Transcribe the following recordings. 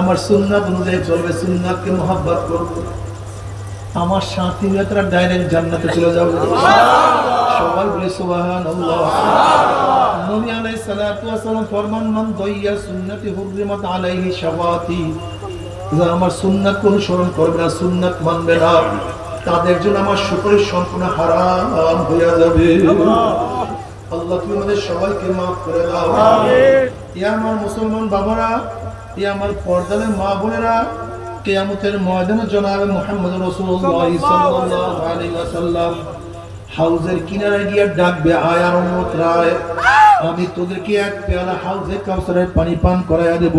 আমার সুন্নাত আমার তারা ডাইরেক্ট জান্নাতে চলে সবাই আমার সুন্নাত অনুসরণ করবে না, সুন্নাত মানবে না। তাদের জন্য আমার সুপারিশ সম্পূর্ণ হারাম হয়ে যাবে। আল্লাহ তুমি আমাদের সবাইকে মাফ করে দাও। ইয়া আমার মুসলমান বাবারা ইয়া আমার পর্দালে মা বোনেরা কেয়ামতের ময়দানে জনাবে মোহাম্মদ রাসূলুল্লাহ সাল্লাল্লাহু আলাইহি ওয়াসাল্লাম হাউজের কিনারে গিয়ে ডাকবে আয় আর রায়। আমি তোদেরকে এক পেয়ালা হাউজে কাউসারের পানি পান করাইয়া দেব।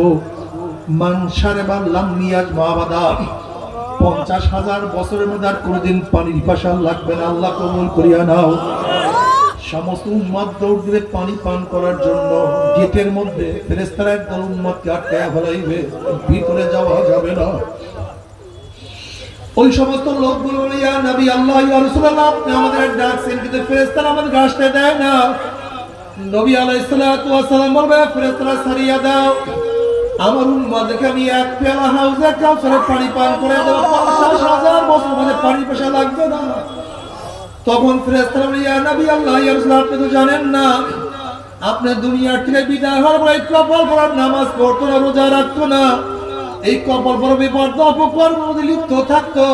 মানসারে বা লামিয়াজ মাবাদা পঞ্চাশ হাজার বছরের মধ্যে আর কোনোদিন পানির পিপাসা লাগবে না, আল্লাহ কবুল করিয়া নাও। সমস্ত উম্মাদ দৌড় দিবে পানি পান করার জন্য গেটের মধ্যে ফেরেস্তারা একদল উম্মাদকে আটকায়া ফেলাইবে, ভিতরে যাওয়া যাবে না। ওই সমস্ত লোকগুলো ইয়া নবী আল্লাহ, ইয়া রাসূলুল্লাহ, আপনি আমাদের ডাকছেন কিন্তু ফেরেশতারা আমাদের আসতে দেয় না। নবী আলাইহিস সালাতু ওয়াস সালাম বলবে, ফেরেশতারা সারিয়া দাও। আমার উম্মাদকে আমি এক পেয়ালা হাউজে কাউসারের পানি পান করে পঞ্চাশ হাজার বছর মানে পানি পয়সা লাগবে না। তখন ইয়া নবী আল্লাহ, ইয়া আপনি তো জানেন না। আপনি দুনিয়ার থেকে বিদায় হওয়ার পরে কপাল পড়ার নামাজ পড়তো না, রোজা রাখতো না। এই কপাল পর বিপর্দ অপকর্ম লিপ্ত থাকতো।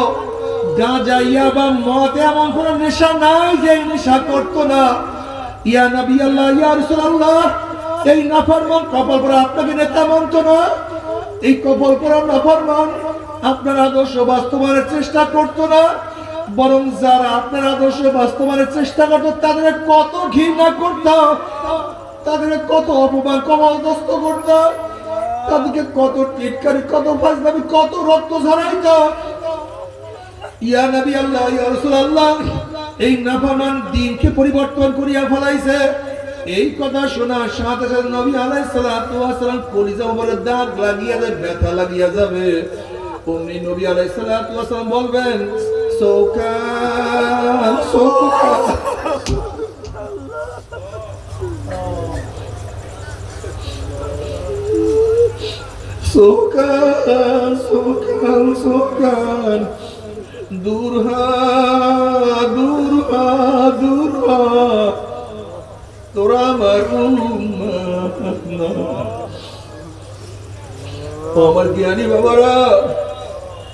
গাঁজা ইয়াবা মদ এমন কোন নেশা নাই যে নেশা করতো না। ইয়া নবী আল্লাহ, ইয়া রাসূলুল্লাহ এই নাফরমান কপাল পর আপনাকে নেতা মানতো না এই কপাল পর নাফরমান আপনার আদর্শ বাস্তবায়নের চেষ্টা করতো না, বরং যারা আপনার আদর্শ বাস্তবায়নের চেষ্টা করতো, তাদের কত ঘৃণা করতো, তাদের কত অপমান কমলদস্ত করতো, তাদেরকে কত টিটকারি, কত ফাজলামি, কত রক্ত ঝরাইতো। ইয়া নবী আল্লাহ, ইয়া রাসূলুল্লাহ, এই নাফামান দিনকে পরিবর্তন করিয়া ফলাইছে। এই কথা শোনার সাথে সাথে নবী ওয়াস সালাম কলিজা বলে দাগ লাগিয়া যাবে ব্যথা লাগিয়া যাবে। অমনি নবী সালাতু সালাম বলবেন সুকান সুকান দূর হা, দূর হা দূর হা তোরা আমার উম্মত না। ও আমার জ্ঞানী বাবারা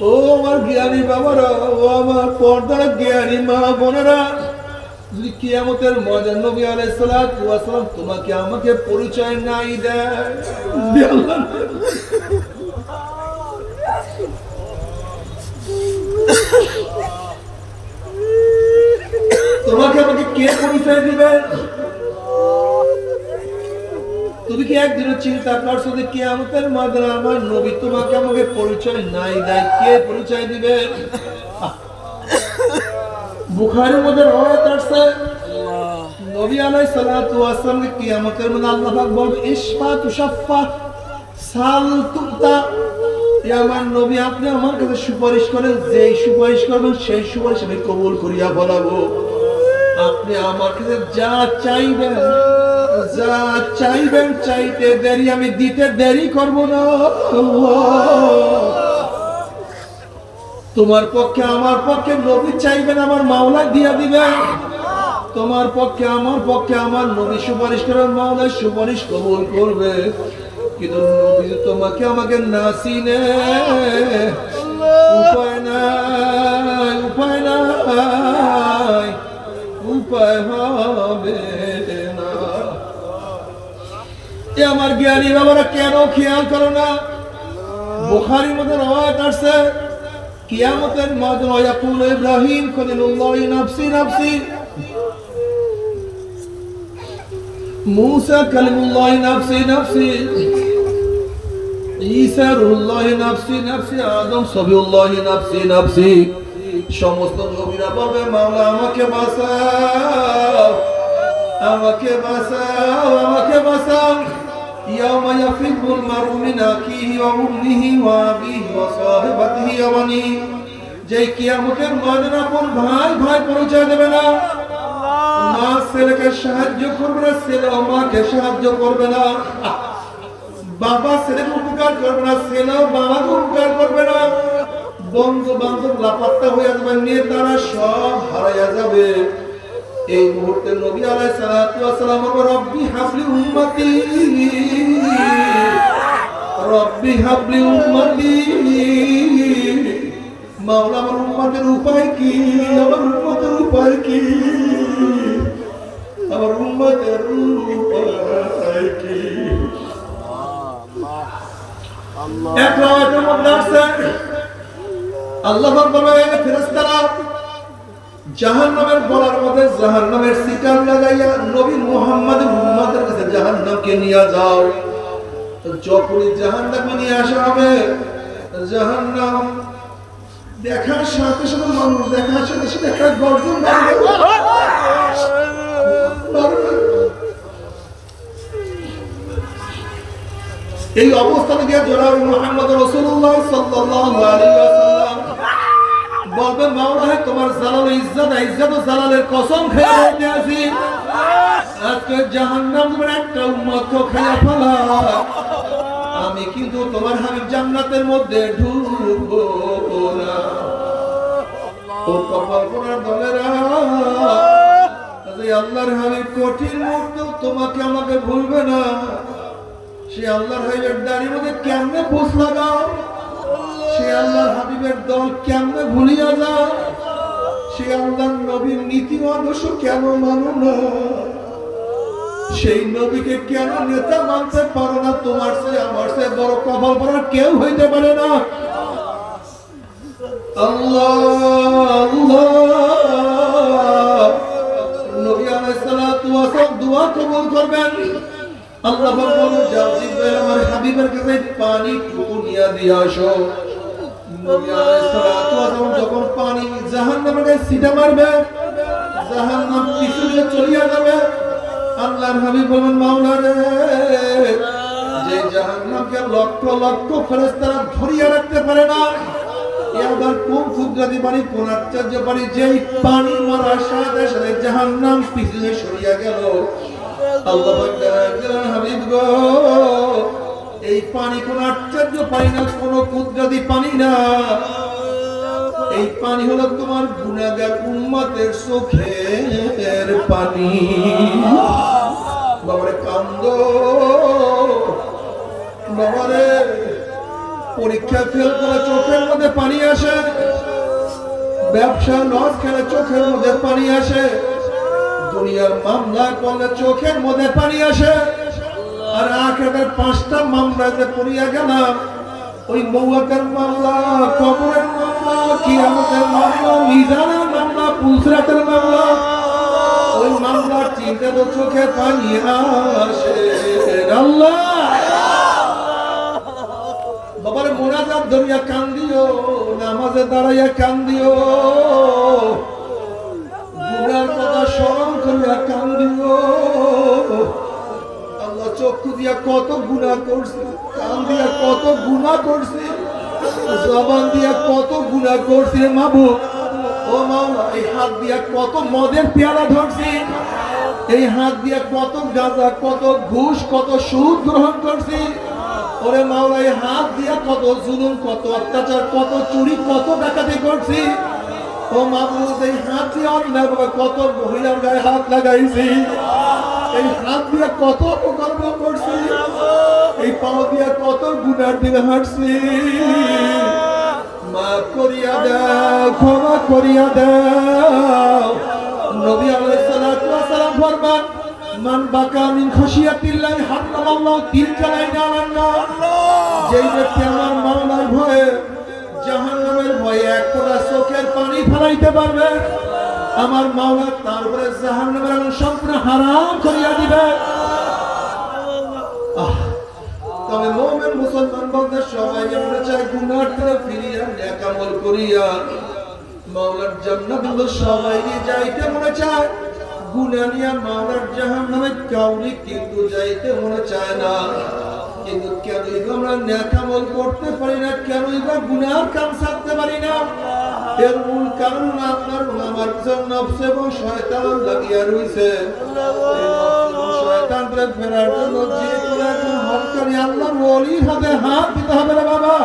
ও আমার জ্ঞানী বাবারা ও আমার পর্দার জ্ঞানী মা বোনেরা যদি কিয়ামতের মজা নবী আলাইহিস সালাতু ওয়াস সালাম তোমাকে আমাকে পরিচয় নাই দেয় দিয়ে আল্লাহ তোমাকে আমাকে কে পরিচয় দিবে তুমি কি একদিনও চিন্তা করছ যে কে আমাদের মাদার আমার নবী তোমাকে আমাকে পরিচয় নাই দেয়? কে পরিচয় দিবে? বুখারের মধ্যে রওয়ায়াত আসছে। নবী মধ্যে আল্লাহ পাক বলবে, ইশফা তুশাফা সাল এ আমার নবী, আপনি আমার কাছে সুপারিশ করেন, যেই সুপারিশ করবেন, সেই সুপারিশ আমি কবুল করিয়া বলাবো আপনি আমার কাছে যা চাইবেন যা চাইবেন, চাইতে দেরি, আমি দিতে দেরি করব না। তোমার পক্ষে, আমার পক্ষে নবী চাইবেন, আমার মাওলা দিয়া দিবেন। তোমার পক্ষে, আমার পক্ষে, আমার নবী সুপারিশ করার মাওলা সুপারিশ কবুল করবে। কিন্তু নবী তোমাকে আমাকে না চিনে। উপায় নাই উপায় নাই, উপায় হবে। এ আমার জ্ঞানী বাবারা কেন খেয়াল করো না? বুখারীর মধ্যে রওয়ায়াত আসছে, কিয়ামতের মাঝে ইয়াকুল ইব্রাহিম খলিলুল্লাহ নাফসি নাফসি। মুসা কালিমুল্লাহ নাফসি নাফসি। ঈসা রুহুল্লাহ নাফসি নাফসি। আদম সবিউল্লাহ নাফসি নাফসি। সমস্ত নবীরা বলবে, মাওলা, আমাকে বাঁচাও আমাকে বাঁচাও আমাকে বাঁচাও। يوم يفر المرء من أخيه وأمه وأبيه وصاحبته وبنيه যে কিয়ামতের ময়দানে আপন ভাই ভাই পরিচয় দেবে না মা ছেলেকে সাহায্য করবে না ছেলে মাকে সাহায্য করবে না বাবা ছেলেকে উপকার করবে না ছেলে বাবাকে উপকার করবে না বন্ধু বান্ধব লাপাত্তা হয়ে যাবে নেতারা সব হারাইয়া যাবে এই মুহূর্তে নবী আলাইহিস সালাতু ওয়াস সালাম বলবে, রব্বি হাবলি উম্মতি রব্বি হাবলি উম্মতি মাওলা আমার উম্মতের উপায় কি? আমার উম্মতের উপায় কি? আমার উম্মতের উপায় কি? এক রাওয়াতের মধ্যে আসছে আল্লাহ বলবেন ফেরেশতারা জাহান্নামের বলার মধ্যে জাহান্নামের সিটার লাগাইয়া নবী মুহাম্মদের উম্মতের কাছে জাহান্নামকে নিয়ে যাও যখনই জাহান্নামকে নিয়ে আসা হবে জাহান্নাম দেখার সাথে সাথে মানুষ দেখার সাথে সাথে একটা গর্জন। এই অবস্থানে গিয়ে জনাব মোহাম্মদ রাসূলুল্লাহ সাল্লাল্লাহু আলাইহি ওয়াসাল্লাম বলবে মাওলা তোমার জালাল ইজ্জত ইজ্জত ও জালালের কসম খেয়ে বলতে আছি আজকে জাহান্নাম তোমার একটা উম্মত খেয়ে ফেলা আমি কিন্তু তোমার হাবিব জান্নাতের মধ্যে ঢুকবো না। ও কপাল পোড়ার দলেরা আল্লাহর হাবিব কঠিন মুহূর্ত তোমাকে আমাকে ভুলবে না। সে আল্লাহর হাবিবের দাড়ির মধ্যে কেমনে পোষ লাগাও? সে আল্লাহর হাবিবের দল কেমনে ভুলিয়া যাও সে আল্লাহর নবীর নীতি আদর্শ কেন মানো না? সেই নবীকে কেন নেতা মানতে পারো না? তোমার সে আমার সে বড় কপাল পড়ার কেউ হইতে পারে না। আল্লাহ আল্লাহ। কবুল আমার হাবিবের কাছে পানি নিয়ে দিয়ে আসো নবী আলাইহিস সালাতু ওয়াস সালাম যখন পানি জাহান্নামের গায়ে ছিটা মারবে জাহান্নাম পিছু দিয়ে চলিয়া যাবে আল্লাহর হাবিব বলেন মাওলা রে যে জাহান্নামকে লক্ষ লক্ষ ফেরেশতারা ধরিয়া রাখতে পারে না এবার কোন ক্ষুদ্রাদি পানি কোন আশ্চর্য পানি যেই পানি মারার সাথে সাথে জাহান্নাম পিছনে সরিয়া গেল আল্লাহ হাবিব গো এই পানি কোন আশ্চর্য পানি না, কোন কুদরতি পানি না। এই পানি হলো তোমার গুনাহগার উম্মতের চোখের পানি। বাবারে কান্দ। বাবারে, পরীক্ষা ফেল করে চোখের মধ্যে পানি আসে। ব্যবসা লস খেলে চোখের মধ্যে পানি আসে। দুনিয়ার মামলা করলে চোখের মধ্যে পানি আসে। আখেরের পাঁচটা মামলাতে পড়িয়া গেলাম, ওই মৌয়াতের মামলা, কবরের মামলা, কিয়ামতের মামলা, মিজানের মামলা পুলসরাতের মামলা, ওই মামলার চিন্তা তো চোখে পানি আসে আল্লাহ বাবার মোনাজাত ধরিয়া কান্দিও, নামাজে দাঁড়াইয়া কান্দিও, গুনার কথা স্মরণ করিয়া কান্দিও। চক্ষু দিয়া কত গুনাহ করছে? কান দিয়া কত গুনাহ করছে? জবান দিয়া কত গুনাহ করছে মাবু? ও মাওলা, এই হাত দিয়া কত মদের পেয়ালা ধরছি? এই হাত দিয়া কত গাঁজা, কত ঘুষ, কত সুদ গ্রহণ করছি? ওরে মাওলা, এই হাত দিয়া কত জুলুম, কত অত্যাচার, কত চুরি, কত ডাকাতি করছি? ও মাবুদ এই হাত দিয়ে অন্যায় কত মহিলার গায়ে হাত লাগাইছি? এই হাত দিয়ে কত অপকর্ম করছি? এই পাও দিয়ে কত গুনার দিকে হাঁটছি? মাফ করিয়া দাও, ক্ষমা করিয়া দাও। নবী আলাইহিস ফরমান, মান বাকা মিন খাশিয়াতিল্লাহি হারামাল্লাহু তিলকালাইন আলান্নার যেই ব্যক্তি আমার মাওলার ভয়ে, জাহান্নামের ভয়ে এক ফোঁটা চোখের পানি ফেলাইতে পারবে আমার মাওলা তার উপরে জাহান্নামের আগুন সম্পূর্ণ হারাম করিয়া দিবে। তবে মোমেন মুসলমান সবাই আমরা চাই করিয়া। মাওলার জান্নাত হলো সবাই যাইতে মনে চায়। গুনাহ মাওলার জাহান্নামে কাউরি কিন্তু যাইতে মনে চায় না। কিন্তু আমরা করতে পারি না, কেনই বা গুনার কাম ছাড়তে পারি না এর মূল কারণ আপনার পিছনে নফস এবং শয়তান লাগিয়া শয়তানকে ফেরার জন্য যে একজন হাতে হাত দিতে হবে রে বাবা।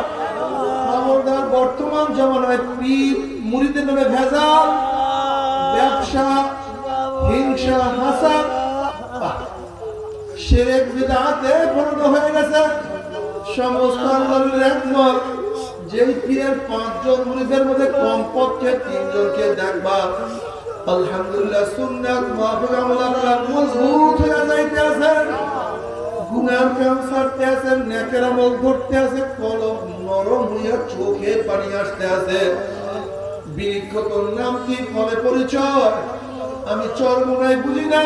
খবরদার বর্তমান জমানায় পীর মুরিদের নামে ভেজাল, ব্যবসা, হিংসা, হাসা, শিরেক, বিদাতে হয়ে গেছে। সমস্ত আল্লাহর একমত। যেই পীরের পাঁচজন মুরিদের মধ্যে কমপক্ষে তিনজনকে দেখবা। আলহামদুলিল্লাহ সুন্নাত মুআফিক আমল মজবুত হয়ে যাইতে গুনার কাম আছে নেকের আমল করতে আছে কলম নরম হইয়া চোখে পানি আসতে আছে বিক্ষতর নাম কি? ফলে পরিচয়। আমি চরমনায় বুঝি না।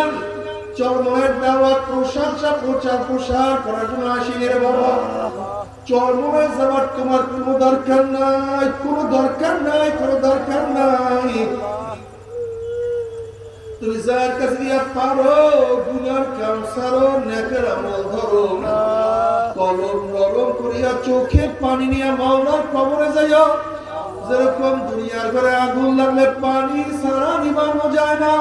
চরমনের দাওয়াত, প্রশংসা প্রচার প্রসার করার জন্য আসিনি রে বাবা। যাওয়ার তোমার কোনো দরকার নাই, কোনো দরকার নাই, কোনো দরকার নাই। তুমি যার কাছে পারো নেকের আমল ধরো কলম নরম করিয়া চোখে পানি নিয়ে মাওলার কবরে যাইও। যেরকম দুনিয়ার ঘরে আগুন লাগলে পানি সারা নিবানো যায় না।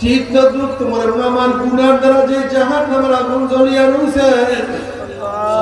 ঠিক তদ্রুপ তোমার আমার গুনার দ্বারা যে জাহান নামের আগুন জ্বলিয়া রয়েছে